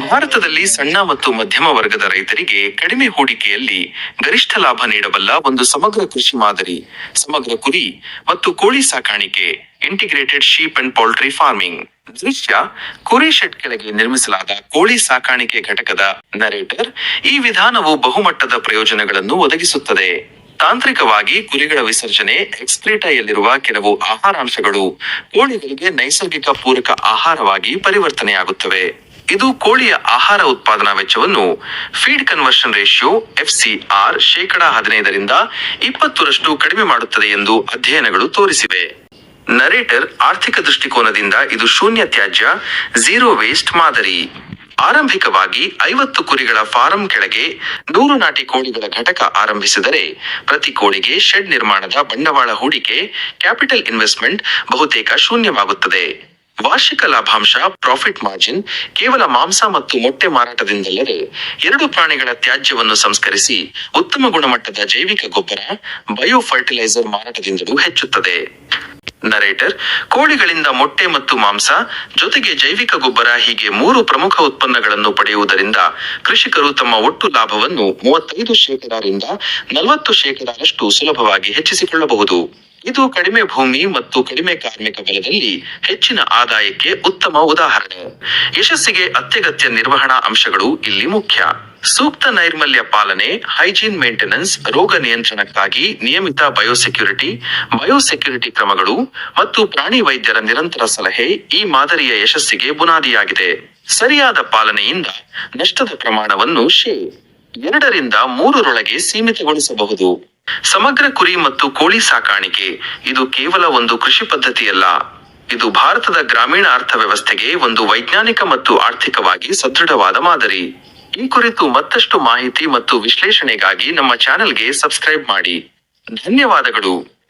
ಭಾರತದಲ್ಲಿ ಸಣ್ಣ ಮತ್ತು ಮಧ್ಯಮ ವರ್ಗದ ರೈತರಿಗೆ ಕಡಿಮೆ ಹೂಡಿಕೆಯಲ್ಲಿ ಗರಿಷ್ಠ ಲಾಭ ನೀಡಬಲ್ಲ ಒಂದು ಸಮಗ್ರ ಕೃಷಿ ಮಾದರಿ, ಸಮಗ್ರ ಕುರಿ ಮತ್ತು ಕೋಳಿ ಸಾಕಾಣಿಕೆ integrated sheep and poultry farming ದೃಶ್ಯ ಕುರಿ ಶೆಡ್ ಕೆಳಗೆ ನಿರ್ಮಿಸಲಾದ ಕೋಳಿ ಸಾಕಾಣಿಕೆ ಘಟಕದ ನರೇಟರ್ ಈ ವಿಧಾನವು ಬಹುಮಟ್ಟದ ಪ್ರಯೋಜನಗಳನ್ನು ಒದಗಿಸುತ್ತದೆ. ತಾಂತ್ರಿಕವಾಗಿ ಕುರಿಗಳ ವಿಸರ್ಜನೆ ಎಕ್ಸ್ಕ್ರೀಟಾಯಲ್ಲಿರುವ ಕೆಲವು ಆಹಾರಾಂಶಗಳು ಕೋಳಿಗಳಿಗೆ ನೈಸರ್ಗಿಕ ಪೂರಕ ಆಹಾರವಾಗಿ ಪರಿವರ್ತನೆಯಾಗುತ್ತವೆ. ಇದು ಕೋಳಿಯ ಆಹಾರ ಉತ್ಪಾದನಾ ವೆಚ್ಚವನ್ನು ಫೀಡ್ ಕನ್ವರ್ಷನ್ ರೇಷಿಯೋ ಎಫ್ಸಿಆರ್ ಶೇಕಡ ಹದಿನೈದರಿಂದ ಇಪ್ಪತ್ತರಷ್ಟು ಕಡಿಮೆ ಮಾಡುತ್ತದೆ ಎಂದು ಅಧ್ಯಯನಗಳು ತೋರಿಸಿವೆ. ನರೇಟರ್ ಆರ್ಥಿಕ ದೃಷ್ಟಿಕೋನದಿಂದ ಇದು ಶೂನ್ಯ ತ್ಯಾಜ್ಯ ಝೀರೋ ವೇಸ್ಟ್ ಮಾದರಿ. ಆರಂಭಿಕವಾಗಿ ಐವತ್ತು ಕುರಿಗಳ ಫಾರಂ ಕೆಳಗೆ ನೂರು ನಾಟಿ ಕೋಳಿಗಳ ಘಟಕ ಆರಂಭಿಸಿದರೆ ಪ್ರತಿ ಕೋಳಿಗೆ ಶೆಡ್ ನಿರ್ಮಾಣದ ಬಂಡವಾಳ ಹೂಡಿಕೆ ಕ್ಯಾಪಿಟಲ್ ಇನ್ವೆಸ್ಟ್ಮೆಂಟ್ ಬಹುತೇಕ ಶೂನ್ಯವಾಗುತ್ತದೆ. ವಾರ್ಷಿಕ ಲಾಭಾಂಶ ಪ್ರಾಫಿಟ್ ಮಾರ್ಜಿನ್ ಕೇವಲ ಮಾಂಸ ಮತ್ತು ಮೊಟ್ಟೆ ಮಾರಾಟದಿಂದಲ್ಲದೆ ಎರಡು ಪ್ರಾಣಿಗಳ ತ್ಯಾಜ್ಯವನ್ನು ಸಂಸ್ಕರಿಸಿ ಉತ್ತಮ ಗುಣಮಟ್ಟದ ಜೈವಿಕ ಗೊಬ್ಬರ ಬಯೋ ಫರ್ಟಿಲೈಸರ್ ಮಾರಾಟದಿಂದಲೂ ಹೆಚ್ಚುತ್ತದೆ. ನರೇಟರ್ ಕೋಳಿಗಳಿಂದ ಮೊಟ್ಟೆ ಮತ್ತು ಮಾಂಸ, ಜೊತೆಗೆ ಜೈವಿಕ ಗೊಬ್ಬರ ಹೀಗೆ ಮೂರು ಪ್ರಮುಖ ಉತ್ಪನ್ನಗಳನ್ನು ಪಡೆಯುವುದರಿಂದ ಕೃಷಿಕರು ತಮ್ಮ ಒಟ್ಟು ಲಾಭವನ್ನು ಮೂವತ್ತೈದು ಶೇಕಡಾರಿಂದ ನಲವತ್ತು ಶೇಕಡಾರಷ್ಟು ಸುಲಭವಾಗಿ ಹೆಚ್ಚಿಸಿಕೊಳ್ಳಬಹುದು. ಇದು ಕಡಿಮೆ ಭೂಮಿ ಮತ್ತು ಕಡಿಮೆ ಕಾರ್ಮಿಕ ಬಲದಲ್ಲಿ ಹೆಚ್ಚಿನ ಆದಾಯಕ್ಕೆ ಉತ್ತಮ ಉದಾಹರಣೆ. ಯಶಸ್ಸಿಗೆ ಅತ್ಯಗತ್ಯ ನಿರ್ವಹಣಾ ಅಂಶಗಳು ಇಲ್ಲಿ ಮುಖ್ಯ. ಸೂಕ್ತ ನೈರ್ಮಲ್ಯ ಪಾಲನೆ, ಹೈಜೀನ್ ಮೇಂಟೆನೆನ್ಸ್, ರೋಗ ನಿಯಂತ್ರಣಕ್ಕಾಗಿ ನಿಯಮಿತ ಬಯೋಸೆಕ್ಯೂರಿಟಿ ಬಯೋಸೆಕ್ಯೂರಿಟಿ ಕ್ರಮಗಳು ಮತ್ತು ಪ್ರಾಣಿ ವೈದ್ಯರ ನಿರಂತರ ಸಲಹೆ ಈ ಮಾದರಿಯ ಯಶಸ್ಸಿಗೆ ಬುನಾದಿಯಾಗಿದೆ. ಸರಿಯಾದ ಪಾಲನೆಯಿಂದ ನಷ್ಟದ ಪ್ರಮಾಣವನ್ನು ಶೇ ಎರಡರಿಂದ ಮೂರರೊಳಗೆ ಸೀಮಿತಗೊಳಿಸಬಹುದು. ಸಮಗ್ರ ಕುರಿ ಮತ್ತು ಕೋಳಿ ಸಾಕಾಣಿಕೆ. ಇದು ಕೇವಲ ಒಂದು ಕೃಷಿ ಪದ್ಧತಿಯಲ್ಲ. ಇದು ಭಾರತದ ಗ್ರಾಮೀಣ ಅರ್ಥವ್ಯವಸ್ಥೆಗೆ ಒಂದು ವೈಜ್ಞಾನಿಕ ಮತ್ತು ಆರ್ಥಿಕವಾಗಿ ಸದೃಢವಾದ ಮಾದರಿ. ಈ ಕುರಿತು ಮತ್ತಷ್ಟು ಮಾಹಿತಿ ಮತ್ತು ವಿಶ್ಲೇಷಣೆಗಾಗಿ ನಮ್ಮ ಚಾನೆಲ್ಗೆ ಸಬ್ಸ್ಕ್ರೈಬ್ ಮಾಡಿ. ಧನ್ಯವಾದಗಳು.